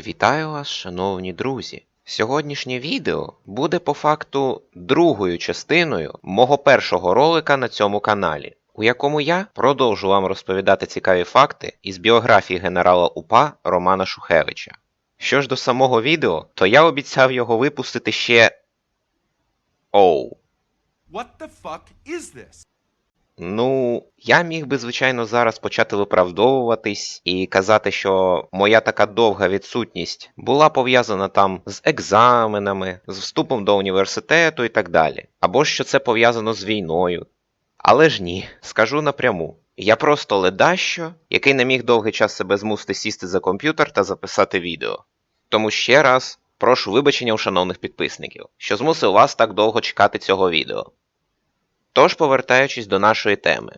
Вітаю вас, шановні друзі! Сьогоднішнє відео буде по факту другою частиною мого першого ролика на цьому каналі, у якому я продовжу вам розповідати цікаві факти із біографії генерала УПА Романа Шухевича. Що ж до самого відео, то я обіцяв його випустити ще. Оу. What the fuck is this? Ну, я міг би, звичайно, зараз почати виправдовуватись і казати, що моя така довга відсутність була пов'язана там з екзаменами, з вступом до університету і так далі. Або що це пов'язано з війною. Але ж ні, скажу напряму. Я просто ледащо, який не міг довгий час себе змусити сісти за комп'ютер та записати відео. Тому ще раз прошу вибачення у шановних підписників, що змусив вас так довго чекати цього відео. Тож, повертаючись до нашої теми.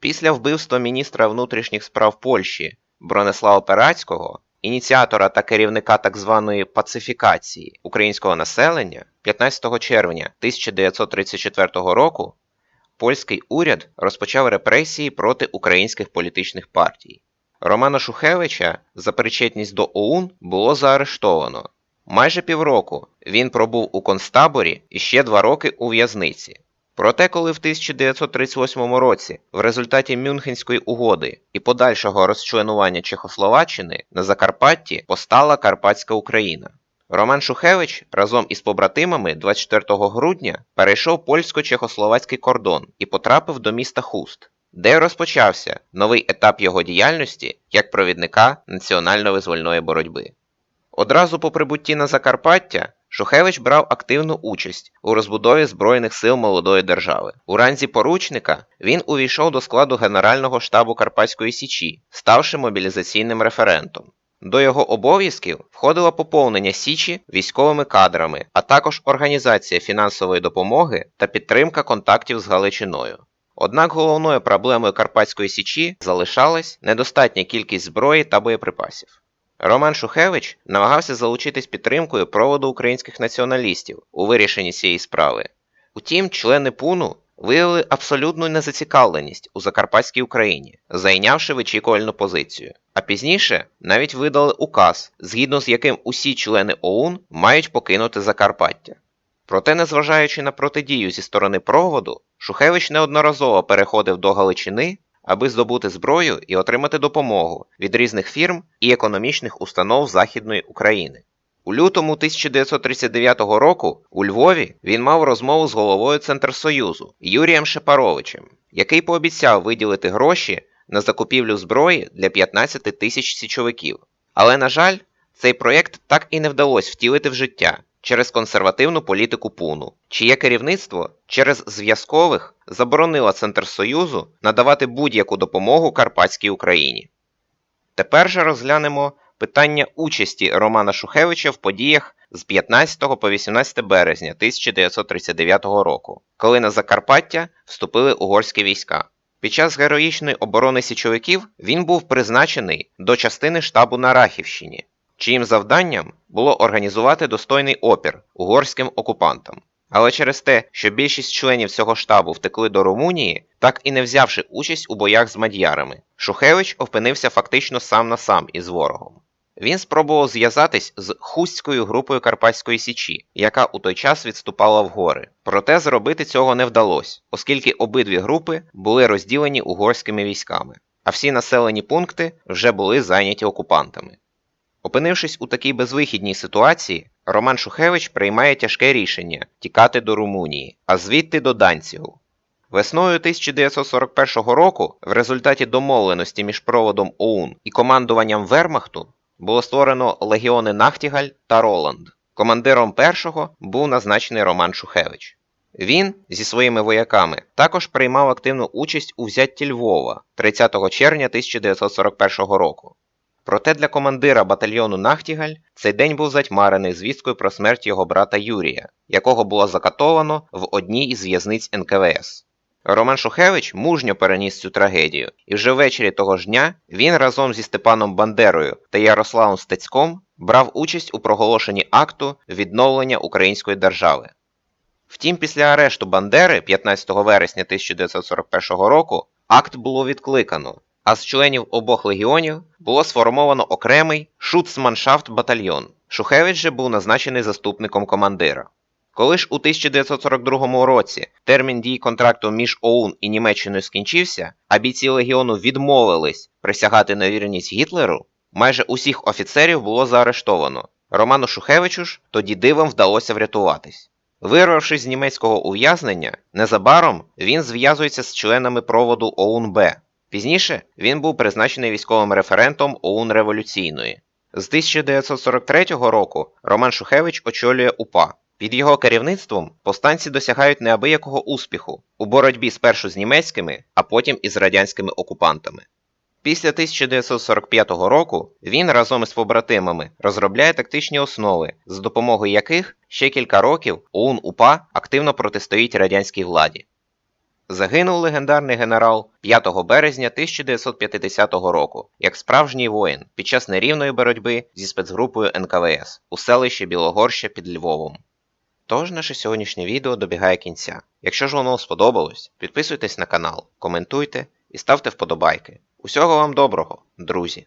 Після вбивства міністра внутрішніх справ Польщі Бронислава Перацького, ініціатора та керівника так званої пацифікації українського населення, 15 червня 1934 року польський уряд розпочав репресії проти українських політичних партій. Романа Шухевича за причетність до ОУН було заарештовано. Майже півроку він пробув у концтаборі і ще два роки у в'язниці. Проте, коли в 1938 році в результаті Мюнхенської угоди і подальшого розчленування Чехословаччини на Закарпатті постала Карпатська Україна. Роман Шухевич разом із побратимами 24 грудня перейшов польсько-чехословацький кордон і потрапив до міста Хуст, де розпочався новий етап його діяльності як провідника національно-визвольної боротьби. Одразу по прибутті на Закарпаття Шухевич брав активну участь у розбудові Збройних сил молодої держави. У ранзі поручника він увійшов до складу Генерального штабу Карпатської Січі, ставши мобілізаційним референтом. До його обов'язків входило поповнення Січі військовими кадрами, а також організація фінансової допомоги та підтримка контактів з Галичиною. Однак головною проблемою Карпатської Січі залишалась недостатня кількість зброї та боєприпасів. Роман Шухевич намагався залучитись підтримкою проводу українських націоналістів у вирішенні цієї справи. Утім, члени пуну виявили абсолютну незацікавленість у Закарпатській Україні, зайнявши вичікувальну позицію. А пізніше навіть видали указ, згідно з яким усі члени ОУН мають покинути Закарпаття. Проте, незважаючи на протидію зі сторони проводу, Шухевич неодноразово переходив до Галичини аби здобути зброю і отримати допомогу від різних фірм і економічних установ Західної України. У лютому 1939 року у Львові він мав розмову з головою Центрсоюзу Юрієм Шепаровичем, який пообіцяв виділити гроші на закупівлю зброї для 15 тисяч січовиків. Але, на жаль, цей проєкт так і не вдалося втілити в життя через консервативну політику пуну, чиє керівництво через зв'язкових заборонило Центрсоюзу надавати будь-яку допомогу Карпатській Україні. Тепер же розглянемо питання участі Романа Шухевича в подіях з 15 по 18 березня 1939 року, коли на Закарпаття вступили угорські війська. Під час героїчної оборони січовиків він був призначений до частини штабу на Рахівщині, чиїм завданням було організувати достойний опір угорським окупантам. Але через те, що більшість членів цього штабу втекли до Румунії, так і не взявши участь у боях з мадьярами, Шухевич опинився фактично сам на сам із ворогом. Він спробував зв'язатись з хустською групою Карпатської Січі, яка у той час відступала в гори. Проте зробити цього не вдалося, оскільки обидві групи були розділені угорськими військами, а всі населені пункти вже були зайняті окупантами. Опинившись у такій безвихідній ситуації, Роман Шухевич приймає тяжке рішення тікати до Румунії, а звідти до Данцігу. Весною 1941 року, в результаті домовленості між проводом ОУН і командуванням Вермахту, було створено легіони Нахтігаль та Роланд. Командиром першого був назначений Роман Шухевич. Він зі своїми вояками також приймав активну участь у взятті Львова 30 червня 1941 року. Проте для командира батальйону Нахтігаль цей день був затьмарений звісткою про смерть його брата Юрія, якого було закатовано в одній із в'язниць НКВС. Роман Шухевич мужньо переніс цю трагедію, і вже ввечері того ж дня він разом зі Степаном Бандерою та Ярославом Стецьком брав участь у проголошенні акту відновлення української держави. Втім, після арешту Бандери 15 вересня 1941 року акт було відкликано, А з членів обох легіонів було сформовано окремий Шуцманшафт батальйон. Шухевич же був назначений заступником командира. Коли ж у 1942 році термін дії контракту між ОУН і Німеччиною скінчився, а бійці легіону відмовились присягати на вірність Гітлеру, майже усіх офіцерів було заарештовано. Роману Шухевичу ж тоді дивом вдалося врятуватись. Вирвавшись з німецького ув'язнення, незабаром він зв'язується з членами проводу ОУН-Б. Пізніше він був призначений військовим референтом ОУН Революційної. З 1943 року Роман Шухевич очолює УПА. Під його керівництвом повстанці досягають неабиякого успіху у боротьбі спершу з німецькими, а потім із радянськими окупантами. Після 1945 року він разом із побратимами розробляє тактичні основи, з допомогою яких ще кілька років ОУН-УПА активно протистоїть радянській владі. Загинув легендарний генерал 5 березня 1950 року як справжній воїн під час нерівної боротьби зі спецгрупою НКВС у селищі Білогорща під Львовом. Тож наше сьогоднішнє відео добігає кінця. Якщо ж воно сподобалось, підписуйтесь на канал, коментуйте і ставте вподобайки. Усього вам доброго, друзі!